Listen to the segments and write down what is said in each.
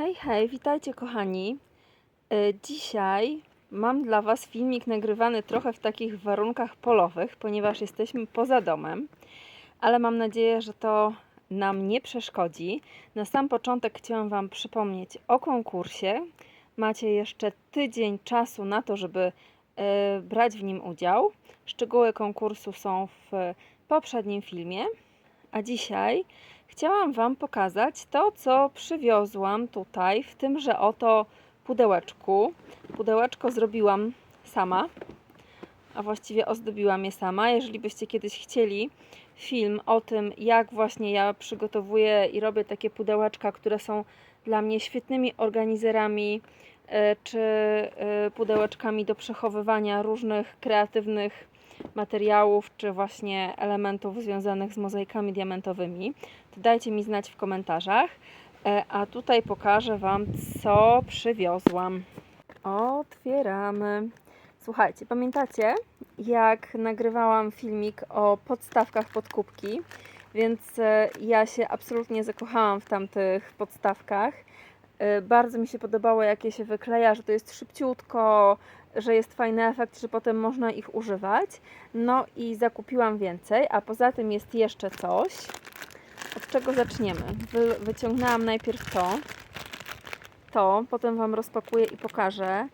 Hej, hej, witajcie kochani. E, Dzisiaj mam dla Was filmik nagrywany trochę w takich warunkach polowych, ponieważ jesteśmy poza domem, ale mam nadzieję, że to nam nie przeszkodzi. Na sam początek chciałam Wam przypomnieć o konkursie. Macie jeszcze tydzień czasu na to, żeby e, brać w nim udział. Szczegóły konkursu są w poprzednim filmie, a dzisiaj chciałam Wam pokazać to, co przywiozłam tutaj w tymże oto pudełeczku. Pudełeczko zrobiłam sama, a właściwie ozdobiłam je sama. Jeżeli byście kiedyś chcieli film o tym, jak właśnie ja przygotowuję i robię takie pudełeczka, które są dla mnie świetnymi organizerami, e, czy e, pudełeczkami do przechowywania różnych kreatywnych materiałów, czy właśnie elementów związanych z mozaikami diamentowymi, to dajcie mi znać w komentarzach. E, A tutaj pokażę Wam, co przywiozłam. Otwieramy. Słuchajcie, pamiętacie, jak nagrywałam filmik o podstawkach pod kubki? Więc e, ja się absolutnie zakochałam w tamtych podstawkach. E, Bardzo mi się podobało, jakie się wykleja, że to jest szybciutko, że jest fajny efekt, że potem można ich używać. No i zakupiłam więcej, a poza tym jest jeszcze coś. Od czego zaczniemy? Wy, wyciągnęłam najpierw to. To, potem Wam rozpakuję i pokażę.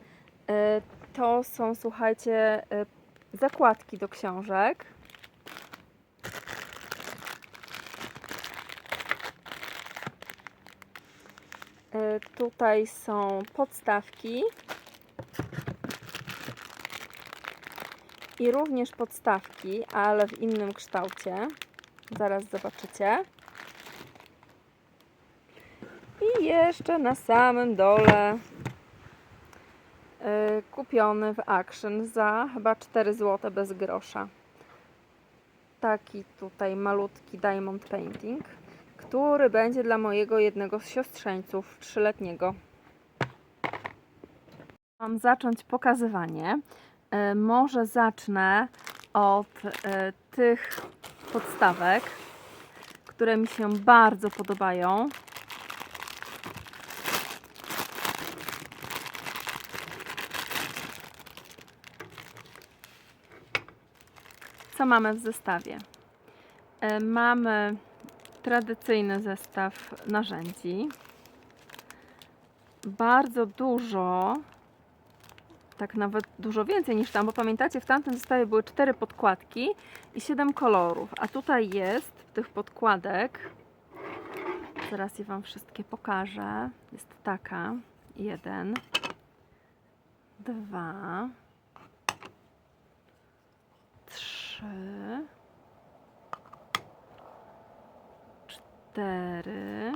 E, To są, słuchajcie, e, zakładki do książek. Tutaj są podstawki. I również podstawki, ale w innym kształcie. Zaraz zobaczycie. I jeszcze na samym dole y, kupiony w Action za chyba 4 zł bez grosza. Taki tutaj malutki diamond painting, który będzie dla mojego jednego z siostrzeńców trzyletniego. Mam zacząć pokazywanie. Y, Może zacznę od y, tych podstawek, które mi się bardzo podobają. Co mamy w zestawie? E, Mamy tradycyjny zestaw narzędzi. Bardzo dużo, tak nawet dużo więcej niż tam, bo pamiętacie, w tamtym zestawie były cztery podkładki i 7 kolorów, a tutaj jest tych podkładek. Zaraz je Wam wszystkie pokażę. Jest taka. Jeden, dwa, trzy, cztery,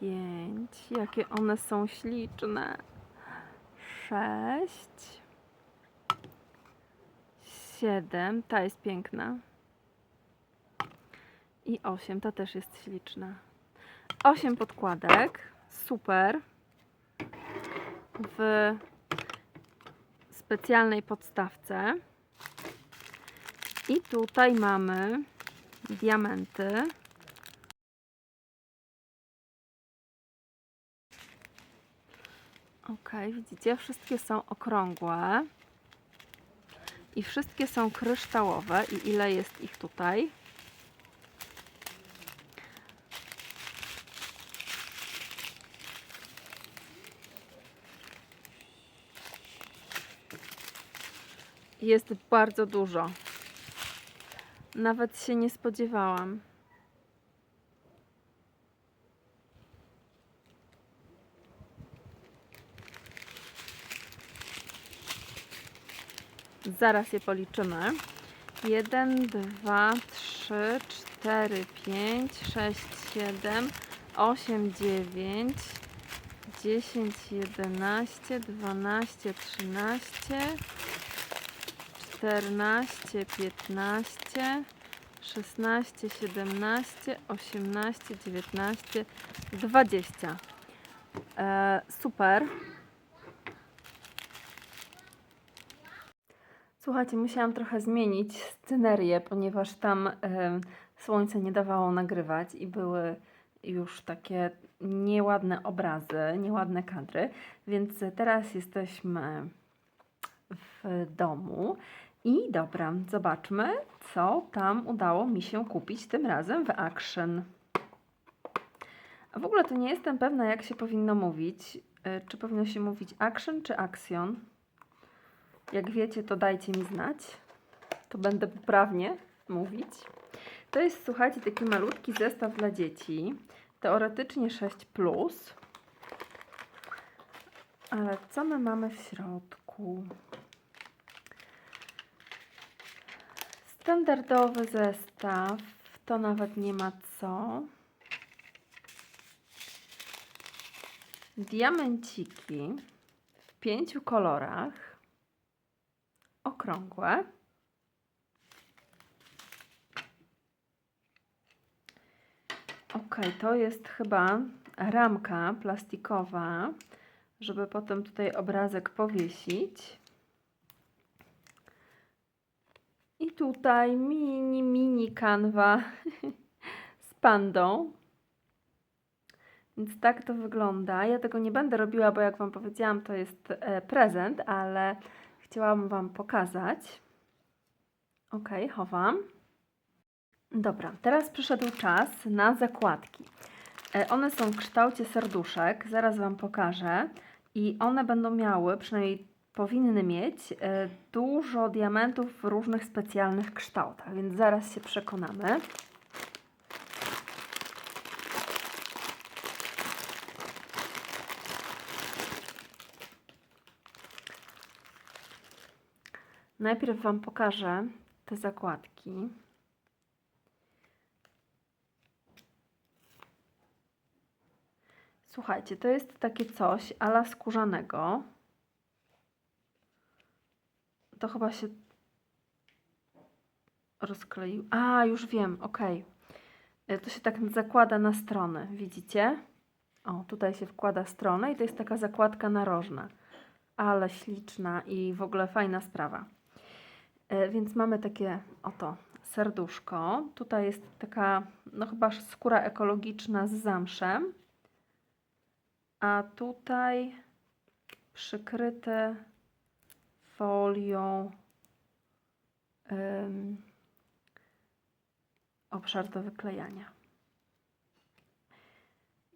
pięć. Jakie one są śliczne. Sześć, siedem. Ta jest piękna. I osiem. Ta też jest śliczna. Osiem podkładek. Super. W specjalnej podstawce. I tutaj mamy diamenty. Ok, widzicie, wszystkie są okrągłe. I wszystkie są kryształowe. I ile jest ich tutaj? Jest bardzo dużo. Nawet się nie spodziewałam. Zaraz je policzymy. 1, 2, 3, 4, 5, 6, 7, 8, 9, 10, 11, 12, 13, 14, 15, 16, 17, 18, 19, 20. E, super. Słuchajcie, musiałam trochę zmienić scenerię, ponieważ tam e, słońce nie dawało nagrywać i były już takie nieładne obrazy, nieładne kadry, więc teraz jesteśmy w domu i dobra, zobaczmy, co tam udało mi się kupić tym razem w Action. W ogóle to nie jestem pewna, jak się powinno mówić. Y, Czy powinno się mówić Action czy Action? Jak wiecie, to dajcie mi znać. To będę poprawnie mówić. To jest, słuchajcie, taki malutki zestaw dla dzieci. Teoretycznie 6. Ale co my mamy w środku? Standardowy zestaw. To nawet nie ma co. Diamenciki w pięciu kolorach. Okrągłe. Ok, to jest chyba ramka plastikowa, żeby potem tutaj obrazek powiesić. I tutaj mini, mini kanwa z pandą. Więc tak to wygląda. Ja tego nie będę robiła, bo jak Wam powiedziałam, to jest e, prezent, ale chciałam Wam pokazać. Ok, chowam. Dobra, teraz przyszedł czas na zakładki. E, One są w kształcie serduszek, zaraz Wam pokażę. I one będą miały, przynajmniej powinny mieć, e, dużo diamentów w różnych specjalnych kształtach, więc zaraz się przekonamy. Najpierw Wam pokażę te zakładki. Słuchajcie, to jest takie coś ala skórzanego. To chyba się rozkleił. A, już wiem, ok. To się tak zakłada na stronę, widzicie? O, tutaj się wkłada stronę i to jest taka zakładka narożna. Ale śliczna i w ogóle fajna sprawa. E, Więc mamy takie oto serduszko. Tutaj jest taka, no chyba skóra ekologiczna z zamszem. A tutaj przykryte folią ym, obszar do wyklejania.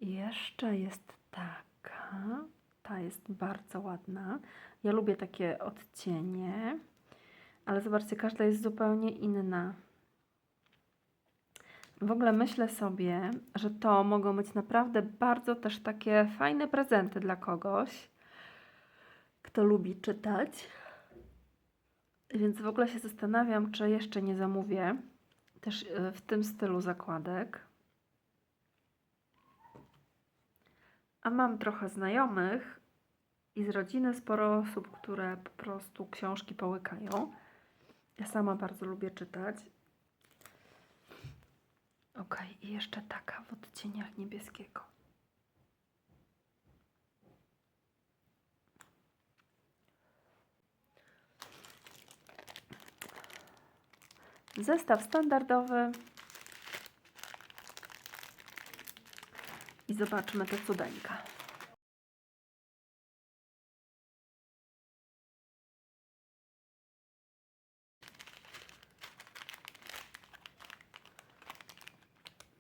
Jeszcze jest taka. Ta jest bardzo ładna. Ja lubię takie odcienie, ale zobaczcie, każda jest zupełnie inna. W ogóle myślę sobie, że to mogą być naprawdę bardzo też takie fajne prezenty dla kogoś, kto lubi czytać. Więc w ogóle się zastanawiam, czy jeszcze nie zamówię też y, w tym stylu zakładek. A mam trochę znajomych i z rodziny sporo osób, które po prostu książki połykają. Ja sama bardzo lubię czytać. Ok, i jeszcze taka w odcieniach niebieskiego. Zestaw standardowy. I zobaczmy te cudeńka.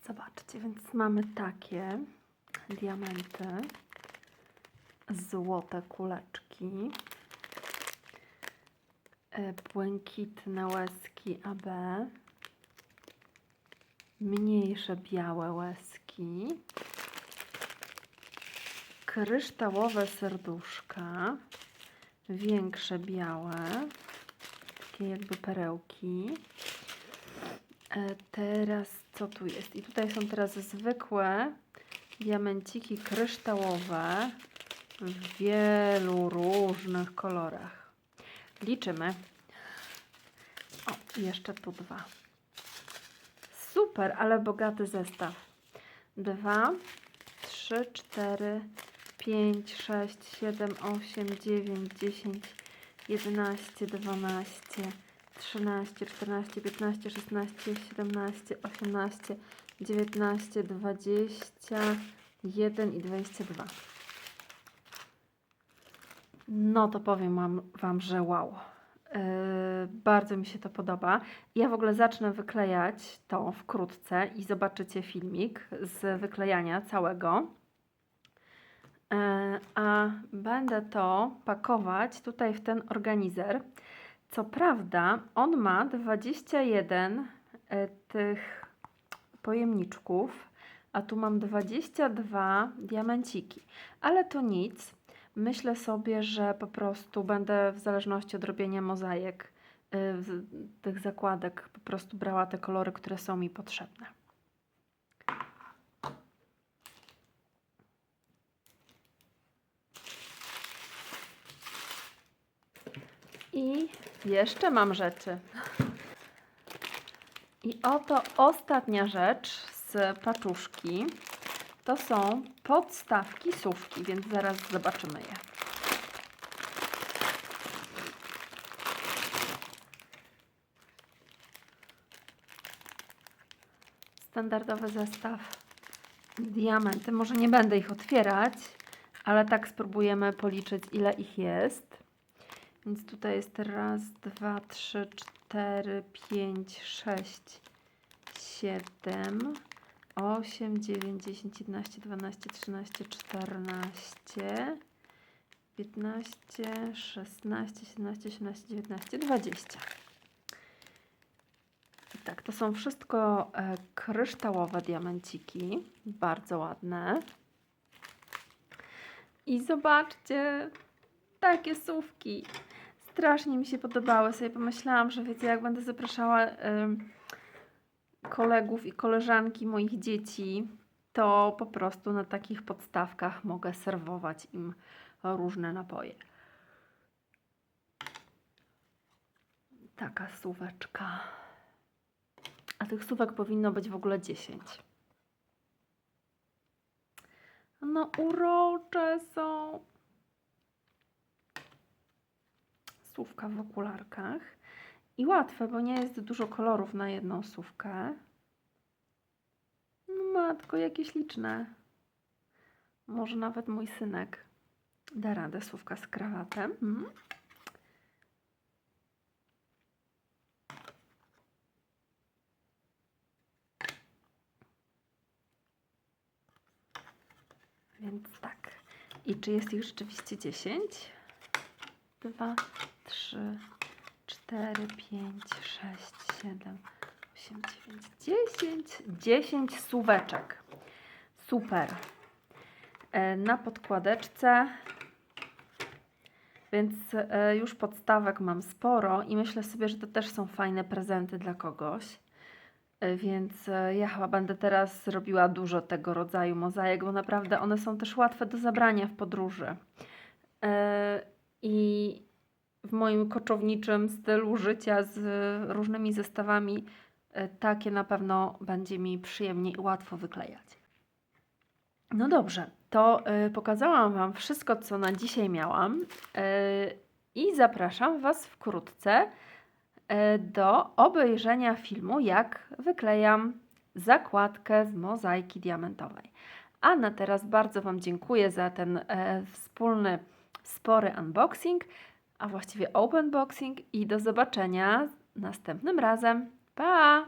Zobaczcie, więc mamy takie diamenty, złote kuleczki, błękitne łezki AB, mniejsze białe łezki, kryształowe serduszka, większe białe, takie jakby perełki. E, Teraz co tu jest? I tutaj są teraz zwykłe diamenciki kryształowe w wielu różnych kolorach. Liczymy. O, jeszcze tu dwa. Super, ale bogaty zestaw. Dwa, trzy, cztery, pięć, sześć, siedem, osiem, dziewięć, dziesięć, jedenaście, dwanaście. 13, 14, 15, 16, 17, 18, 19, 21 i 22. No to powiem wam, wam że wow. Yy, bardzo mi się to podoba. Ja w ogóle zacznę wyklejać to wkrótce i zobaczycie filmik z wyklejania całego. Yy, a będę to pakować tutaj w ten organizer. Co prawda, on ma 21 e, tych pojemniczków, a tu mam 22 diamenciki. Ale to nic. Myślę sobie, że po prostu będę w zależności od robienia mozaik, y, tych zakładek, po prostu brała te kolory, które są mi potrzebne. I jeszcze mam rzeczy. I oto ostatnia rzecz z paczuszki. To są podstawki sówki, więc zaraz zobaczymy je. Standardowy zestaw diamenty. Może nie będę ich otwierać, ale tak spróbujemy policzyć, ile ich jest. Więc tutaj jest raz, dwa, trzy, cztery, pięć, sześć, siedem, osiem, dziewięć, dziesięć, jedenaście, dwanaście, trzynaście, czternaście, piętnaście, szesnaście, siedemnaście, osiemnaście, dziewiętnaście, dwadzieścia. I tak, to są wszystko e, kryształowe diamenciki, bardzo ładne. I zobaczcie, takie słówki. Strasznie mi się podobały. Sobie pomyślałam, że wiecie, jak będę zapraszała ym, kolegów i koleżanki moich dzieci, to po prostu na takich podstawkach mogę serwować im różne napoje. Taka suweczka. A tych suwek powinno być w ogóle 10. No urocze są. Słówka w okularkach. I łatwe, bo nie jest dużo kolorów na jedną słówkę. No matko, jakie śliczne. Może nawet mój synek da radę słówka z krawatem. Mm. Więc tak. I czy jest ich rzeczywiście 10? 2, 3, 4, 5, 6, 7, 8, 9, 10. 10 suweczek. Super. E, Na podkładeczce. Więc e, już podstawek mam sporo i myślę sobie, że to też są fajne prezenty dla kogoś. E, Więc ja chyba będę teraz robiła dużo tego rodzaju mozaik, bo naprawdę one są też łatwe do zabrania w podróży. I w moim koczowniczym stylu życia z różnymi zestawami e, takie na pewno będzie mi przyjemnie i łatwo wyklejać. No dobrze, to e, pokazałam Wam wszystko, co na dzisiaj miałam e, i zapraszam Was wkrótce e, do obejrzenia filmu, jak wyklejam zakładkę z mozaiki diamentowej. A na teraz bardzo Wam dziękuję za ten e, wspólny, spory unboxing, a właściwie open boxing i do zobaczenia następnym razem. Pa!